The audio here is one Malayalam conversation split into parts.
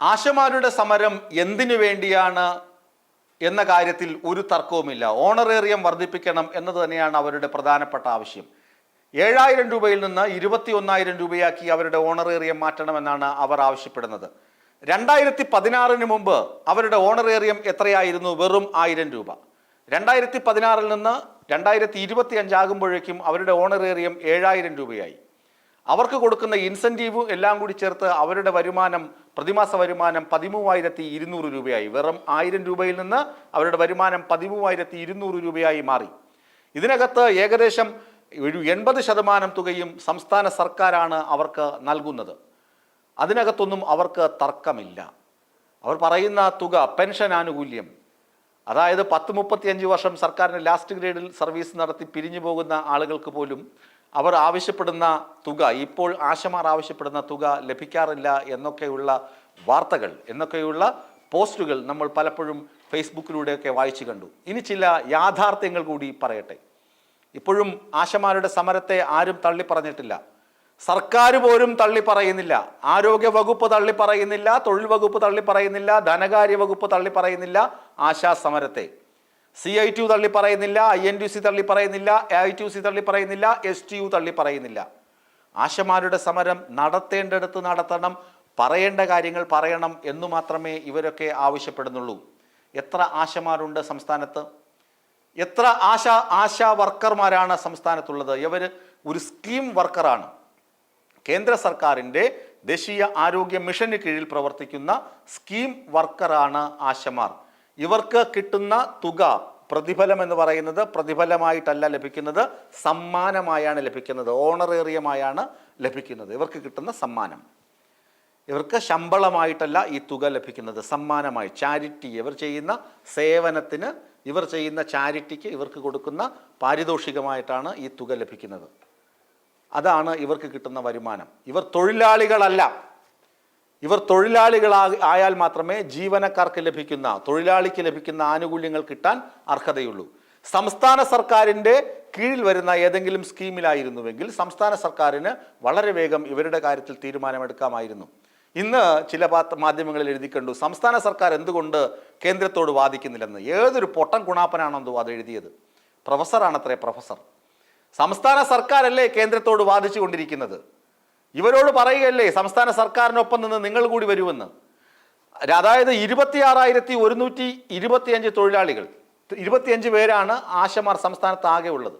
ആശമാരുടെ സമരം എന്തിനു വേണ്ടിയാണ് എന്ന കാര്യത്തിൽ ഒരു തർക്കവുമില്ല. ഓണറേറിയം വർദ്ധിപ്പിക്കണം എന്നത് തന്നെയാണ് അവരുടെ പ്രധാനപ്പെട്ട ആവശ്യം. ഏഴായിരം രൂപയിൽ നിന്ന് ഇരുപത്തി ഒന്നായിരം രൂപയാക്കി അവരുടെ ഓണറേറിയം മാറ്റണമെന്നാണ് അവർ ആവശ്യപ്പെടുന്നത്. രണ്ടായിരത്തി പതിനാറിന് മുമ്പ് അവരുടെ ഓണറേറിയം എത്രയായിരുന്നു? വെറും ആയിരം രൂപ. രണ്ടായിരത്തി പതിനാറിൽ നിന്ന് രണ്ടായിരത്തി ഇരുപത്തി അഞ്ചാകുമ്പോഴേക്കും അവരുടെ ഓണറേറിയം ഏഴായിരം രൂപയായി. അവർക്ക് കൊടുക്കുന്ന ഇൻസെന്റീവും എല്ലാം കൂടി ചേർത്ത് അവരുടെ വരുമാനം പ്രതിമാസ വരുമാനം പതിമൂവായിരത്തി ഇരുന്നൂറ് രൂപയായി. വെറും ആയിരം രൂപയിൽ നിന്ന് അവരുടെ വരുമാനം പതിമൂവായിരത്തി ഇരുന്നൂറ് രൂപയായി മാറി. ഇതിനകത്ത് ഏകദേശം ഒരു എൺപത് ശതമാനം തുകയും സംസ്ഥാന സർക്കാരാണ് അവർക്ക് നൽകുന്നത്. അതിനകത്തൊന്നും അവർക്ക് തർക്കമില്ല. അവർ പറയുന്ന തുക പെൻഷൻ ആനുകൂല്യം. അതായത് പത്ത് മുപ്പത്തിയഞ്ച് വർഷം സർക്കാരിന് ലാസ്റ്റ് ഗ്രേഡിൽ സർവീസ് നടത്തി പിരിഞ്ഞു പോകുന്ന ആളുകൾക്ക് പോലും അവർ ആവശ്യപ്പെടുന്ന തുക ഇപ്പോൾ ആശമാർ ആവശ്യപ്പെടുന്ന തുക ലഭിക്കാറില്ല എന്നൊക്കെയുള്ള വാർത്തകൾ എന്നൊക്കെയുള്ള പോസ്റ്റുകൾ നമ്മൾ പലപ്പോഴും ഫേസ്ബുക്കിലൂടെയൊക്കെ വായിച്ചു കണ്ടു. ഇനി ചില യാഥാർത്ഥ്യങ്ങൾ കൂടി പറയട്ടെ. ഇപ്പോഴും ആശമാരുടെ സമരത്തെ ആരും തള്ളി പറഞ്ഞിട്ടില്ല. സർക്കാർ പോലും തള്ളി പറയുന്നില്ല. ആരോഗ്യ വകുപ്പ് തള്ളി പറയുന്നില്ല. തൊഴിൽ വകുപ്പ് തള്ളി പറയുന്നില്ല. ധനകാര്യ വകുപ്പ് തള്ളി പറയുന്നില്ല. ആശാ സമരത്തെ. സി ഐ ടി യു തള്ളി പറയുന്നില്ല ഐ എൻ ടി സി തള്ളി പറയുന്നില്ല എ ഐ ടി സി തള്ളി പറയുന്നില്ല എസ് ടി യു തള്ളി പറയുന്നില്ല. ആശമാരുടെ സമരം നടത്തേണ്ടടുത്ത് നടത്തണം പറയേണ്ട കാര്യങ്ങൾ പറയണം എന്നു മാത്രമേ ഇവരൊക്കെ ആവശ്യപ്പെടുന്നുള്ളൂ. എത്ര ആശമാരുണ്ട് സംസ്ഥാനത്ത്? എത്ര ആശ ആശാ വർക്കർമാരാണ് സംസ്ഥാനത്തുള്ളത്? ഇവർ ഒരു സ്കീം വർക്കറാണ്. കേന്ദ്ര സർക്കാരിന്റെ ദേശീയ ആരോഗ്യ മിഷന് കീഴിൽ പ്രവർത്തിക്കുന്ന സ്കീം വർക്കറാണ് ആശമാർ. ഇവർക്ക് കിട്ടുന്ന തുക പ്രതിഫലം എന്ന് പറയുന്നത് പ്രതിഫലമായിട്ടല്ല ലഭിക്കുന്നത് സമ്മാനമായാണ് ലഭിക്കുന്നത് ഓണറേറിയമായാണ് ലഭിക്കുന്നത്. ഇവർക്ക് കിട്ടുന്ന സമ്മാനം. ഇവർക്ക് ശമ്പളമായിട്ടല്ല ഈ തുക ലഭിക്കുന്നത് സമ്മാനമായി. ചാരിറ്റി ഇവർ ചെയ്യുന്ന സേവനത്തിന് ഇവർ ചെയ്യുന്ന ചാരിറ്റിക്ക് ഇവർക്ക് കൊടുക്കുന്ന പാരിതോഷികമായിട്ടാണ് ഈ തുക ലഭിക്കുന്നത്. അതാണ് ഇവർക്ക് കിട്ടുന്ന വരുമാനം. ഇവർ തൊഴിലാളികളല്ല. ഇവർ തൊഴിലാളികളാ ആയാൽ മാത്രമേ ജീവനക്കാർക്ക് ലഭിക്കുന്ന തൊഴിലാളിക്ക് ലഭിക്കുന്ന ആനുകൂല്യങ്ങൾ കിട്ടാൻ അർഹതയുള്ളൂ. സംസ്ഥാന സർക്കാരിന്റെ കീഴിൽ വരുന്ന ഏതെങ്കിലും സ്കീമിലായിരുന്നുവെങ്കിൽ സംസ്ഥാന സർക്കാരിന് വളരെ വേഗം ഇവരുടെ കാര്യത്തിൽ തീരുമാനമെടുക്കാമായിരുന്നു. ഇന്ന് ചില മാധ്യമങ്ങളിൽ എഴുതി കണ്ടു സംസ്ഥാന സർക്കാർ എന്തുകൊണ്ട് കേന്ദ്രത്തോട് വാദിക്കുന്നില്ലെന്ന്? ഏതൊരു പൊട്ടൻ കുണാപ്പനാണെന്തോ അത് എഴുതിയത്? പ്രൊഫസറാണത്രേ പ്രൊഫസർ. സംസ്ഥാന സർക്കാരല്ലേ കേന്ദ്രത്തോട് വാദിച്ചു കൊണ്ടിരിക്കുന്നത്? ഇവരോട് പറയുകയല്ലേ സംസ്ഥാന സർക്കാരിനൊപ്പം നിന്ന് നിങ്ങൾ കൂടി വരുമെന്ന്. അതായത് ഇരുപത്തി ആറായിരത്തി ഒരുന്നൂറ്റി ഇരുപത്തിയഞ്ച് തൊഴിലാളികൾ ഇരുപത്തിയഞ്ച് പേരാണ് ആശമാർ സംസ്ഥാനത്ത് ആകെ ഉള്ളത്.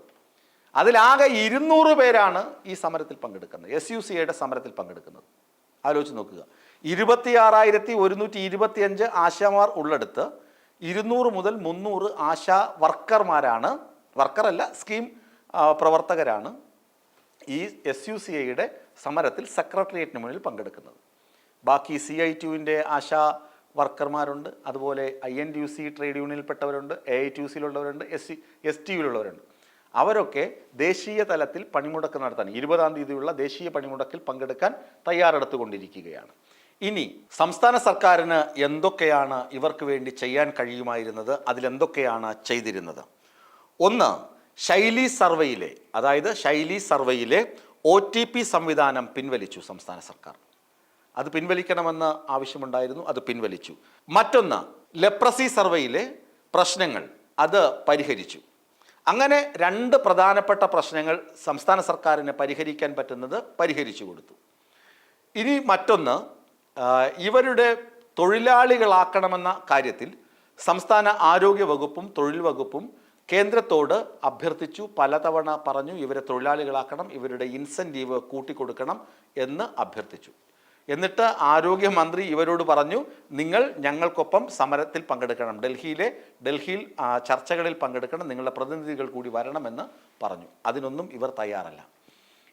അതിലാകെ ഇരുന്നൂറ് പേരാണ് ഈ സമരത്തിൽ പങ്കെടുക്കുന്നത് എസ് യു സിയുടെ സമരത്തിൽ പങ്കെടുക്കുന്നത്. ആലോചിച്ച് നോക്കുക. ഇരുപത്തി ആറായിരത്തി ഒരുന്നൂറ്റി ഇരുപത്തിയഞ്ച് ആശമാർ ഉള്ളിടത്ത് ഇരുന്നൂറ് മുതൽ മുന്നൂറ് ആശാ വർക്കർമാരാണ് വർക്കറല്ല സ്കീം പ്രവർത്തകരാണ് ഈ എസ് യു സി ഐയുടെ സമരത്തിൽ സെക്രട്ടേറിയറ്റിന് മുന്നിൽ പങ്കെടുക്കുന്നത്. ബാക്കി സി ഐ ടുവിന്റെ ആശാ വർക്കർമാരുണ്ട് അതുപോലെ I N T U C trade യൂണിയനിൽപ്പെട്ടവരുണ്ട് A I T U സിയിലുള്ളവരുണ്ട് എസ് സി എസ് ടി യുയിലുള്ളവരുണ്ട് അവരൊക്കെ ദേശീയ തലത്തിൽ പണിമുടക്ക് നടത്താൻ ഇരുപതാം തീയതിയുള്ള ദേശീയ പണിമുടക്കിൽ പങ്കെടുക്കാൻ തയ്യാറെടുത്തുകൊണ്ടിരിക്കുകയാണ്. ഇനി സംസ്ഥാന സർക്കാരിന് എന്തൊക്കെയാണ് ഇവർക്ക് വേണ്ടി ചെയ്യാൻ കഴിയുമായിരുന്നത്? അതിലെന്തൊക്കെയാണ് ചെയ്തിരുന്നത്? ഒന്ന് ശൈലി സർവേയിലെ അതായത് ശൈലി സർവേയിലെ ഒ ടി പി സംവിധാനം പിൻവലിച്ചു സംസ്ഥാന സർക്കാർ. അത് പിൻവലിക്കണമെന്ന് ആവശ്യമുണ്ടായിരുന്നു അത് പിൻവലിച്ചു. മറ്റൊന്ന് ലെപ്രസി സർവേയിലെ പ്രശ്നങ്ങൾ അത് പരിഹരിച്ചു. അങ്ങനെ രണ്ട് പ്രധാനപ്പെട്ട പ്രശ്നങ്ങൾ സംസ്ഥാന സർക്കാരിന് പരിഹരിക്കാൻ പറ്റുന്നത് പരിഹരിച്ചു കൊടുത്തു. ഇനി മറ്റൊന്ന് ഇവരുടെ തൊഴിലാളികളാക്കണമെന്ന കാര്യത്തിൽ സംസ്ഥാന ആരോഗ്യ വകുപ്പും തൊഴിൽ വകുപ്പും കേന്ദ്രത്തോട് അഭ്യർത്ഥിച്ചു പലതവണ പറഞ്ഞു ഇവരെ തൊഴിലാളികളാക്കണം ഇവരുടെ ഇൻസെന്റീവ് കൂട്ടിക്കൊടുക്കണം എന്ന് അഭ്യർത്ഥിച്ചു. എന്നിട്ട് ആരോഗ്യമന്ത്രി ഇവരോട് പറഞ്ഞു നിങ്ങൾ ഞങ്ങൾക്കൊപ്പം സമരത്തിൽ പങ്കെടുക്കണം. ഡൽഹിയിലെ ഡൽഹിയിൽ ചർച്ചകളിൽ പങ്കെടുക്കണം. നിങ്ങളുടെ പ്രതിനിധികൾ കൂടി വരണമെന്ന് പറഞ്ഞു. അതിനൊന്നും ഇവർ തയ്യാറല്ല.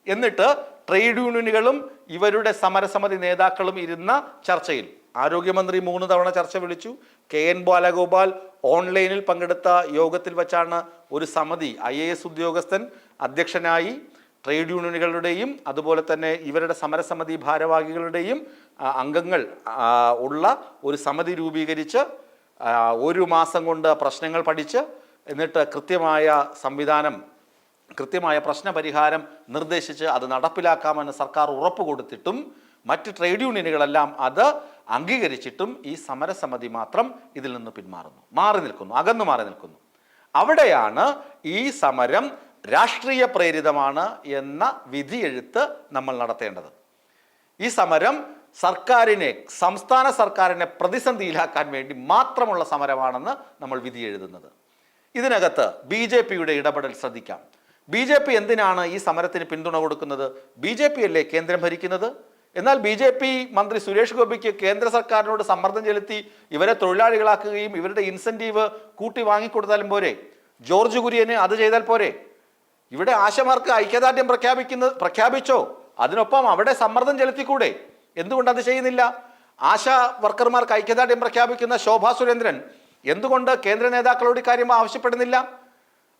എന്നിട്ട് ട്രേഡ് യൂണിയനുകളും ഇവരുടെ സമരസമിതി നേതാക്കളും ഇരുന്ന ചർച്ചയിൽ ആരോഗ്യമന്ത്രി മൂന്ന് തവണ ചർച്ച വിളിച്ചു. കെ എൻ ബാലഗോപാൽ ഓൺലൈനിൽ പങ്കെടുത്ത യോഗത്തിൽ വച്ചാണ് ഒരു സമിതി ഐ എ എസ് ഉദ്യോഗസ്ഥൻ അധ്യക്ഷനായി ട്രേഡ് യൂണിയനുകളുടെയും അതുപോലെ തന്നെ ഇവരുടെ സമരസമിതി ഭാരവാഹികളുടെയും അംഗങ്ങൾ ഉള്ള ഒരു സമിതി രൂപീകരിച്ച് ഒരു മാസം കൊണ്ട് പ്രശ്നങ്ങൾ പഠിച്ച് എന്നിട്ട് കൃത്യമായ സംവിധാനം കൃത്യമായ പ്രശ്നപരിഹാരം നിർദ്ദേശിച്ച് അത് നടപ്പിലാക്കാമെന്ന് സർക്കാർ ഉറപ്പ് കൊടുത്തിട്ടും മറ്റ് ട്രേഡ് യൂണിയനുകളെല്ലാം അത് അംഗീകരിച്ചിട്ടും ഈ സമരസമിതി മാത്രം ഇതിൽ നിന്ന് പിന്മാറുന്നു. മാറി നിൽക്കുന്നു അകന്നു മാറി നിൽക്കുന്നു. അവിടെയാണ് ഈ സമരം രാഷ്ട്രീയ പ്രേരിതമാണ് എന്ന വിധിയെഴുത്ത് നമ്മൾ നടത്തേണ്ടത്. ഈ സമരം സർക്കാരിനെ സംസ്ഥാന സർക്കാരിനെ പ്രതിസന്ധിയിലാക്കാൻ വേണ്ടി മാത്രമുള്ള സമരമാണെന്ന് നമ്മൾ വിധി എഴുതുന്നത്. ഇതിനകത്ത് ബി ജെ പിയുടെ ഇടപെടൽ ശ്രദ്ധിക്കാം. ബി ജെ പി എന്തിനാണ് ഈ സമരത്തിന് പിന്തുണ കൊടുക്കുന്നത്? ബി ജെ പി അല്ലേ കേന്ദ്രം ഭരിക്കുന്നത്? എന്നാൽ ബി ജെ പി മന്ത്രി സുരേഷ് ഗോപിക്ക് കേന്ദ്ര സർക്കാരിനോട് സമ്മർദ്ദം ചെലുത്തി ഇവരെ തൊഴിലാളികളാക്കുകയും ഇവരുടെ ഇൻസെന്റീവ് കൂട്ടി വാങ്ങിക്കൊടുത്താലും പോരെ? ജോർജ് കുര്യന് അത് ചെയ്താൽ പോരെ? ഇവിടെ ആശമാർക്ക് ഐക്യദാർഢ്യം പ്രഖ്യാപിക്കുന്ന പ്രഖ്യാപിച്ചോ? അതിനൊപ്പം അവിടെ സമ്മർദ്ദം ചെലുത്തിക്കൂടെ? എന്തുകൊണ്ട് അത് ചെയ്യുന്നില്ല? ആശാ വർക്കർമാർക്ക് ഐക്യദാർഢ്യം പ്രഖ്യാപിക്കുന്ന ശോഭാ സുരേന്ദ്രൻ എന്തുകൊണ്ട് കേന്ദ്ര നേതാക്കളോട് കാര്യം ആവശ്യപ്പെടുന്നില്ല?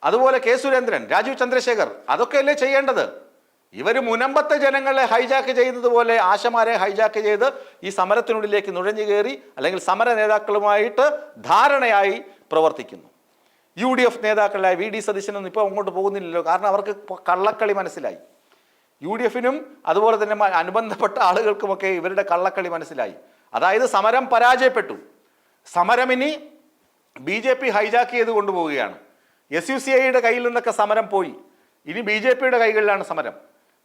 അതുപോലെ കെ സുരേന്ദ്രൻ രാജീവ് ചന്ദ്രശേഖർ അതൊക്കെയല്ലേ ചെയ്യേണ്ടത്? ഇവർ മുനമ്പത്തെ ജനങ്ങളെ ഹൈജാക്ക് ചെയ്യുന്നത് പോലെ ആശമാരെ ഹൈജാക്ക് ചെയ്ത് ഈ സമരത്തിനുള്ളിലേക്ക് നുഴഞ്ഞു കയറി അല്ലെങ്കിൽ സമര നേതാക്കളുമായിട്ട് ധാരണയായി പ്രവർത്തിക്കുന്നു. യു ഡി എഫ് നേതാക്കളായ വി ഡി സതീശനൊന്നും ഇപ്പോൾ അങ്ങോട്ട് പോകുന്നില്ലല്ലോ. കാരണം അവർക്ക് കള്ളക്കളി മനസ്സിലായി. യു ഡി എഫിനും അതുപോലെ തന്നെ അനുബന്ധപ്പെട്ട ആളുകൾക്കുമൊക്കെ ഇവരുടെ കള്ളക്കളി മനസ്സിലായി. അതായത് സമരം പരാജയപ്പെട്ടു. സമരം ഇനി ബി ജെ പി ഹൈജാക്ക് ചെയ്ത് കൊണ്ടുപോവുകയാണ്. എസ് യു സി ഐയുടെ കയ്യിൽ നിന്നൊക്കെ സമരം പോയി. ഇനി ബി ജെ പിയുടെ കൈകളിലാണ് സമരം.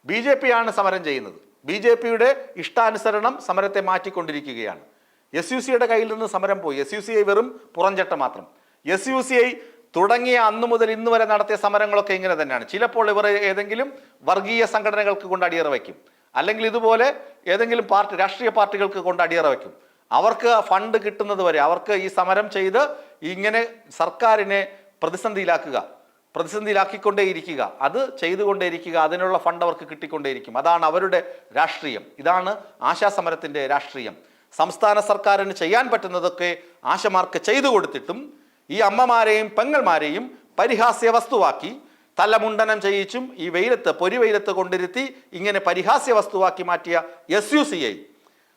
ബി ജെ പി ആണ് സമരം ചെയ്യുന്നത്. ബി ജെ പിയുടെ ഇഷ്ടാനുസരണം സമരത്തെ മാറ്റിക്കൊണ്ടിരിക്കുകയാണ്. എസ് യു സിയുടെ കയ്യിൽ നിന്ന് സമരം പോയി. എസ് യു സി ഐ വെറും പുറംചട്ട മാത്രം. എസ് യു സി ഐ തുടങ്ങിയ അന്നു മുതൽ ഇന്ന് വരെ നടത്തിയ സമരങ്ങളൊക്കെ ഇങ്ങനെ തന്നെയാണ്. ചിലപ്പോൾ ഇവർ ഏതെങ്കിലും വർഗീയ സംഘടനകൾക്ക് കൊണ്ട് അടിയറ വയ്ക്കും. അല്ലെങ്കിൽ ഇതുപോലെ ഏതെങ്കിലും പാർട്ടി രാഷ്ട്രീയ പാർട്ടികൾക്ക് കൊണ്ട് അടിയറ വയ്ക്കും. അവർക്ക് ഫണ്ട് കിട്ടുന്നത് വരെ അവർക്ക് ഈ സമരം ചെയ്ത് ഇങ്ങനെ സർക്കാരിനെ പ്രതിസന്ധിയിലാക്കുക. പ്രതിസന്ധിയിലാക്കിക്കൊണ്ടേയിരിക്കുക. അത് ചെയ്തുകൊണ്ടേയിരിക്കുക അതിനുള്ള ഫണ്ട് അവർക്ക് കിട്ടിക്കൊണ്ടേയിരിക്കും. അതാണ് അവരുടെ രാഷ്ട്രീയം. ഇതാണ് ആശാസമരത്തിന്റെ രാഷ്ട്രീയം. സംസ്ഥാന സർക്കാരിന് ചെയ്യാൻ പറ്റുന്നതൊക്കെ ആശമാർക്ക് ചെയ്തു കൊടുത്തിട്ടും ഈ അമ്മമാരെയും പെങ്ങന്മാരെയും പരിഹാസ്യ വസ്തുവാക്കി തലമുണ്ടനം ചെയ്യിച്ചും ഈ വെയിലത്ത് പൊരി വെയിലത്ത് കൊണ്ടിരുത്തി ഇങ്ങനെ പരിഹാസ്യ വസ്തുവാക്കി മാറ്റിയ എസ് യു സി ഐ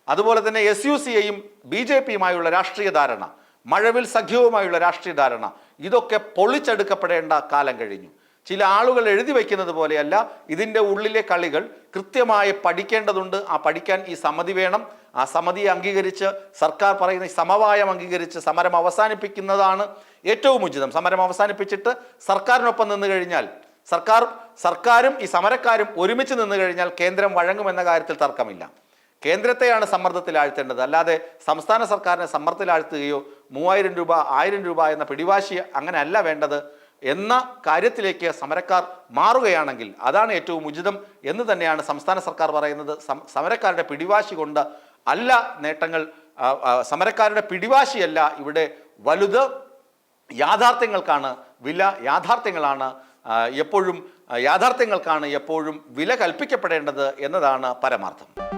അതുപോലെ തന്നെ എസ് യു സി ഐയും ബി ജെ പിയുമായുള്ള രാഷ്ട്രീയ ധാരണ മഴവിൽ സഖ്യവുമായുള്ള രാഷ്ട്രീയ ധാരണ ഇതൊക്കെ പൊളിച്ചെടുക്കപ്പെടേണ്ട കാലം കഴിഞ്ഞു. ചില ആളുകൾ എഴുതി വയ്ക്കുന്നത് പോലെയല്ല ഇതിന്റെ ഉള്ളിലെ കളികൾ കൃത്യമായി പഠിക്കേണ്ടതുണ്ട്. ആ പഠിക്കാൻ ഈ സമിതി വേണം. ആ സമിതിയെ അംഗീകരിച്ച് സർക്കാർ പറയുന്ന സമവായം അംഗീകരിച്ച് സമരം അവസാനിപ്പിക്കുന്നതാണ് ഏറ്റവും ഉചിതം. സമരം അവസാനിപ്പിച്ചിട്ട് സർക്കാരിനൊപ്പം നിന്ന് കഴിഞ്ഞാൽ സർക്കാർ സർക്കാരും ഈ സമരക്കാരും ഒരുമിച്ച് നിന്ന് കഴിഞ്ഞാൽ കേന്ദ്രം വഴങ്ങുമെന്ന കാര്യത്തിൽ തർക്കമില്ല. കേന്ദ്രത്തെയാണ് സമ്മർദ്ദത്തിലാഴ്ത്തേണ്ടത് അല്ലാതെ സംസ്ഥാന സർക്കാരിനെ സമ്മർദ്ദത്തിലാഴ്ത്തുകയോ മൂവായിരം രൂപ ആയിരം രൂപ എന്ന പിടിവാശി അങ്ങനെയല്ല വേണ്ടത് എന്ന കാര്യത്തിലേക്ക് സമരക്കാർ മാറുകയാണെങ്കിൽ അതാണ് ഏറ്റവും ഉചിതം എന്ന് തന്നെയാണ് സംസ്ഥാന സർക്കാർ പറയുന്നത്. സമരക്കാരുടെ പിടിവാശി കൊണ്ട് അല്ല നേട്ടങ്ങൾ സമരക്കാരുടെ പിടിവാശിയല്ല ഇവിടെ വലുത് യാഥാർത്ഥ്യങ്ങൾക്കാണ് വില യാഥാർത്ഥ്യങ്ങളാണ് എപ്പോഴും യാഥാർത്ഥ്യങ്ങൾക്കാണ് എപ്പോഴും വില കൽപ്പിക്കപ്പെടേണ്ടത് എന്നതാണ് പരമാർത്ഥം.